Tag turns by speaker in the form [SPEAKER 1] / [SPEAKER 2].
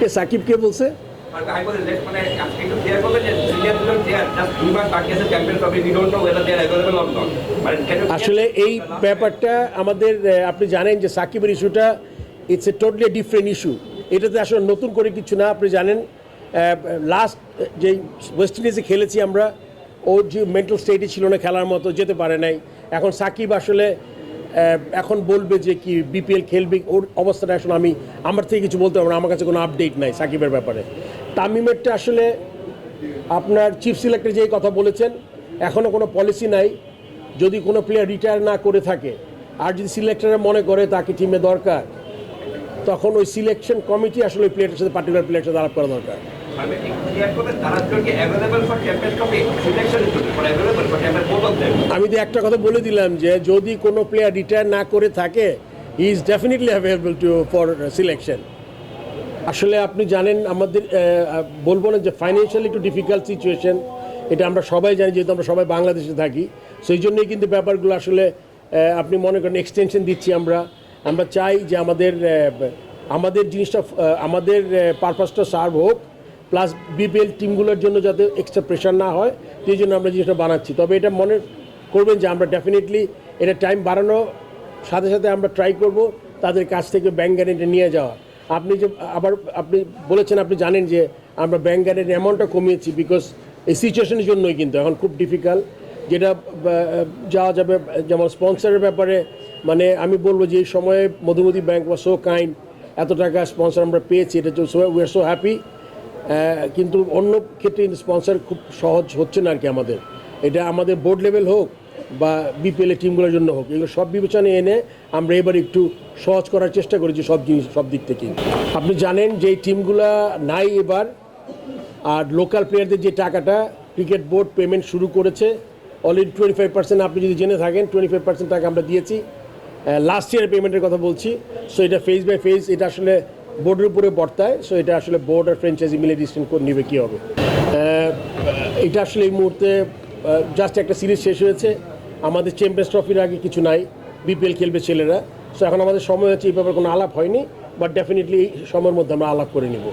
[SPEAKER 1] কে সাকিব কে বলছে?
[SPEAKER 2] মানে
[SPEAKER 1] আসলে এই ব্যাপারটা আমাদের আপনি জানেন যে সাকিবের ইস্যুটা it's a totally different issue এটাতে আসলে নতুন করে কিছু না আপনি জানেন লাস্ট যে ওয়েস্ট ইন্ডিজে খেলেছি আমরা ওর যে মেন্টাল স্টেটে ছিল না খেলার মতো যেতে পারে নাই। এখন সাকিব আসলে এখন বলবে যে কি বিপিএল খেলবে, ওর অবস্থাটা আসলে আমি, আমার থেকে কিছু বলতে পারব না, আমার কাছে কোনো আপডেট নাই সাকিবের ব্যাপারে। তামিমেরটা আসলে আপনার চিফ সিলেক্টর যেই কথা বলেছেন এখনও কোনো পলিসি নাই। যদি কোনো প্লেয়ার রিটায়ার না করে থাকে, আর যদি সিলেক্টররা মনে করে তাকে টিমে দরকার, তখন ওই সিলেকশন কমিটি আসলে ওই প্লেয়ারের সাথে পার্টিকুলার প্লেয়ারের সাথে আলাপ করা দরকার।
[SPEAKER 2] মানে
[SPEAKER 1] আমি তো একটা কথা বলে দিলাম যে যদি কোনো প্লেয়ার রিটায়ার না করে থাকে he is definitely available to for selection আসলে আপনি জানেন আমাদের বলব না যে ফাইন্যান্সিয়ালি একটু ডিফিকাল্ট সিচুয়েশন এটা আমরা সবাই জানি যেহেতু আমরা সবাই বাংলাদেশে থাকি, সেই জন্যই কিন্তু ব্যাপারগুলো আসলে আপনি মনে করেন এক্সটেনশন দিচ্ছি আমরা। আমরা চাই যে আমাদের আমাদের জিনিসটা আমাদের পারপাসটা সার্ভ হোক প্লাস বিপিএল টিমগুলোর জন্য যাতে এক্সট্রা প্রেশার না হয়, সেই জন্য আমরা জিনিসটা বানাচ্ছি। তবে এটা মনে করবেন যে আমরা ডেফিনেটলি এটা টাইম বাড়ানো, সাথে সাথে আমরা ট্রাই করব তাদের কাছ থেকে ব্যাংক গ্যারেন্টি নিয়ে যাওয়া। আপনি যে, আবার আপনি বলেছেন, আপনি জানেন যে আমরা ব্যাংক গ্যারেন্টি অ্যামাউন্টটা কমিয়েছি বিকজ এই সিচুয়েশনের জন্যই কিন্তু এখন খুব ডিফিকাল্ট যেটা যাওয়া যাবে, যেমন স্পন্সরের ব্যাপারে মানে আমি বলব যে এই সময়ে Madhumati bank was so kind এত টাকা স্পন্সর আমরা পেয়েছি, এটা তো উই আর সো হ্যাপি কিন্তু অন্য ক্ষেত্রে স্পন্সর খুব সহজ হচ্ছে না আর কি আমাদের। এটা আমাদের বোর্ড লেভেল হোক বা বিপিএল টিমগুলোর জন্য হোক, এগুলো সব বিবেচনায় এনে আমরা এবার একটু সহজ করার চেষ্টা করেছি সব জিনিস, সব দিক থেকেই আপনি জানেন যে টিমগুলা নাই এবার, আর লোকাল প্লেয়ারদের যে টাকাটা ক্রিকেট বোর্ড পেমেন্ট শুরু করেছে অলরেডি টোয়েন্টি ফাইভ পার্সেন্ট আপনি যদি জেনে থাকেন টোয়েন্টি ফাইভ পার্সেন্ট টাকা আমরা দিয়েছি। লাস্ট ইয়ারের পেমেন্টের কথা বলছি সো এটা ফেজ বাই ফেজ এটা আসলে বোর্ডের উপরে বর্তায় সো এটা আসলে বোর্ড আর ফ্র্যাঞ্চাইজি মিলে ডিসিশন করে নেবে কী হবে। এটা আসলে এই মুহূর্তে জাস্ট একটা সিরিজ শেষ হয়েছে। আমাদের চ্যাম্পিয়ন্স ট্রফির আগে কিছু নাই। বিপিএল খেলবে ছেলেরা। সো এখন আমাদের সময় হচ্ছে এই ব্যাপারে কোনো আলাপ হয়নি বাট ডেফিনেটলি সময়ের মধ্যে আমরা আলাপ করে নিব।